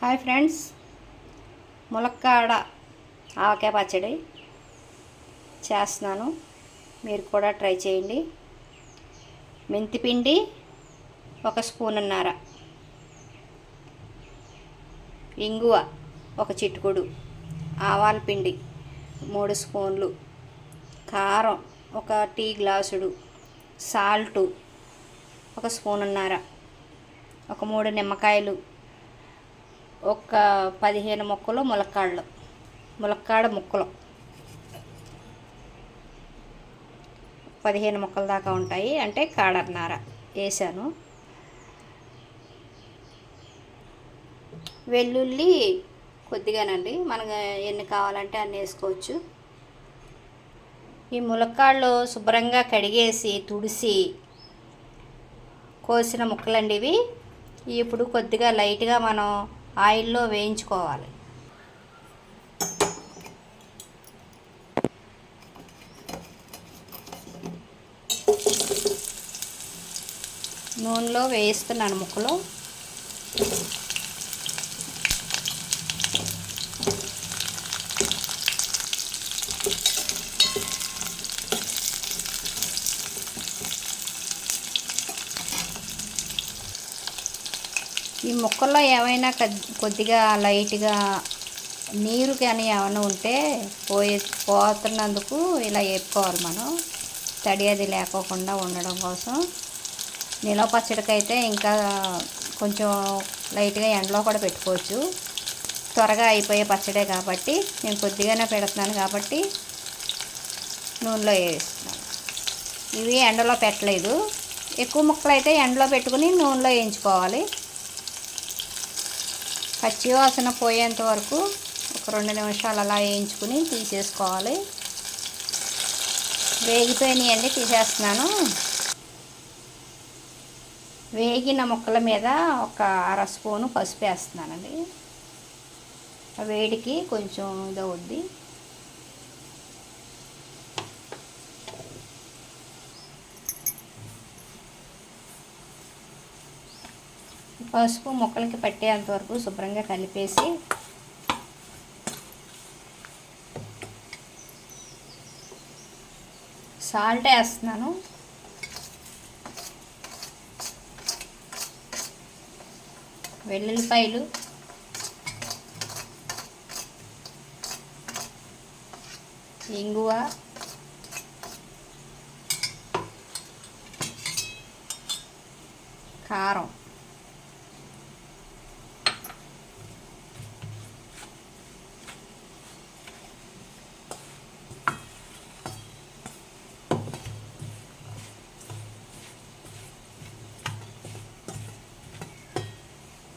Hi friends. ములక్కాడ ఆవకాయ పచ్చడి చేస్తున్నాను. మీరు కూడా ట్రై చేయండి. మెంతిపిండి ఒక స్పూన్ అన్నార ఇంగువ ఒక చిట్టుకుడు ఆవాల పిండి మూడు స్పూన్లు. కారం ఒక టీ గ్లాసుడు. సాల్టు ఒక స్పూన్ అన్నార ఒక మూడు నిమ్మకాయలు. ఒక పదిహేను ముక్కలు ములక్కాడలు ములక్కాడ ముక్కలు. పదిహేను ముక్కల దాకా ఉంటాయి. అంటే కాడన్నర వేసాను. వెల్లుల్లి కొద్దిగానండి. మనకు ఎన్ని కావాలంటే అన్ని వేసుకోవచ్చు. ఈ ములక్కాళ్ళు శుభ్రంగా కడిగేసి తుడిసి కోసిన ముక్కలండి ఇవి. ఇప్పుడు కొద్దిగా లైట్గా మనం ఆయిల్లో వేయించుకోవాలి. నూనెలో వేయిస్తున్నాను ముక్కలు. ఈ ముక్కల్లో ఏమైనా కొద్దిగా లైట్గా నీరు కానీ ఏమైనా ఉంటే పోయే పోతున్నందుకు ఇలా వేపుకోవాలి మనం. తడి అది లేకోకుండా ఉండడం కోసం. నిలవ పచ్చడికైతే అయితే ఇంకా కొంచెం లైట్గా ఎండలో కూడా పెట్టుకోవచ్చు. త్వరగా అయిపోయే పచ్చడే కాబట్టి నేను కొద్దిగానే పెడుతున్నాను కాబట్టి నూనెలో వేస్తున్నాను. ఇవి ఎండలో పెట్టలేదు. ఎక్కువ ముక్కలు అయితే ఎండలో పెట్టుకుని నూనెలో వేయించుకోవాలి. పచ్చి వాసన పోయేంత వరకు ఒక రెండు నిమిషాలు అలా వేయించుకుని తీసేసుకోవాలి. వేగిపోయినాయండి తీసేస్తున్నాను. వేగిన ముక్కల మీద ఒక అర స్పూను పసుపు వేస్తున్నానండి. వేడికి కొంచెం ఇదవుద్ది పసుపు మొక్కలకి పట్టేంత వరకు శుభ్రంగా కలిపేసి సాల్ట్ వేస్తున్నాను. వెల్లుల్లిపాయలు. ఇంగువ. కారం.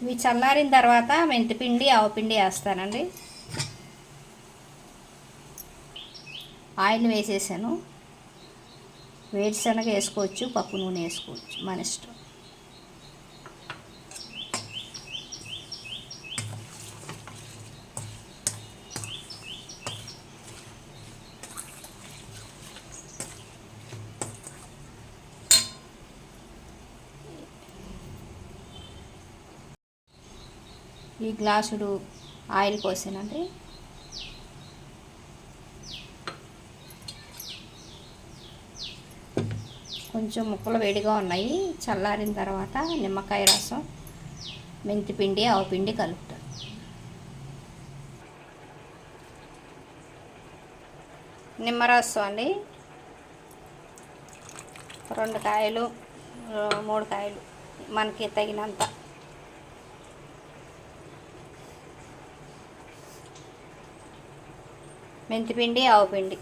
ఇవి చల్లారిన తర్వాత మెంతిపిండి ఆవపిండి వేస్తానండి. ఆయిల్ వేసేసాను. వేరుశనగ వేసుకోవచ్చు పప్పు నూనె వేసుకోవచ్చు మన ఇష్టం. ఈ గ్లాసుడు ఆయిల్ పోసానండి. కొంచెం ముక్కలు వేడిగా ఉన్నాయి. చల్లారిన తర్వాత నిమ్మకాయ రసం మెంతిపిండి ఆవుపిండి కలుపుతాను నిమ్మరసం అండి. రెండు కాయలు మూడు కాయలు మనకి తగినంత మెంతిపిండి ఆవుపిండి.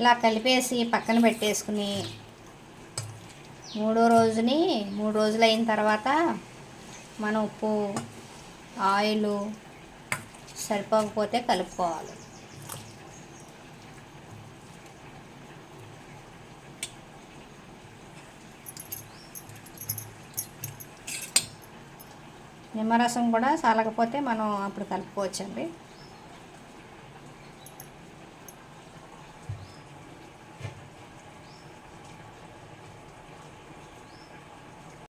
ఇలా కలిపేసి పక్కన పెట్టేసుకుని మూడో రోజుని మూడు రోజులు అయిన తర్వాత మనం ఉప్పు ఆయిల్ సరిపోకపోతే కలుపుకోవాలి. నిమ్మరసం కూడా చాలకపోతే మనం అప్పుడు కలుపుకోవచ్చండి.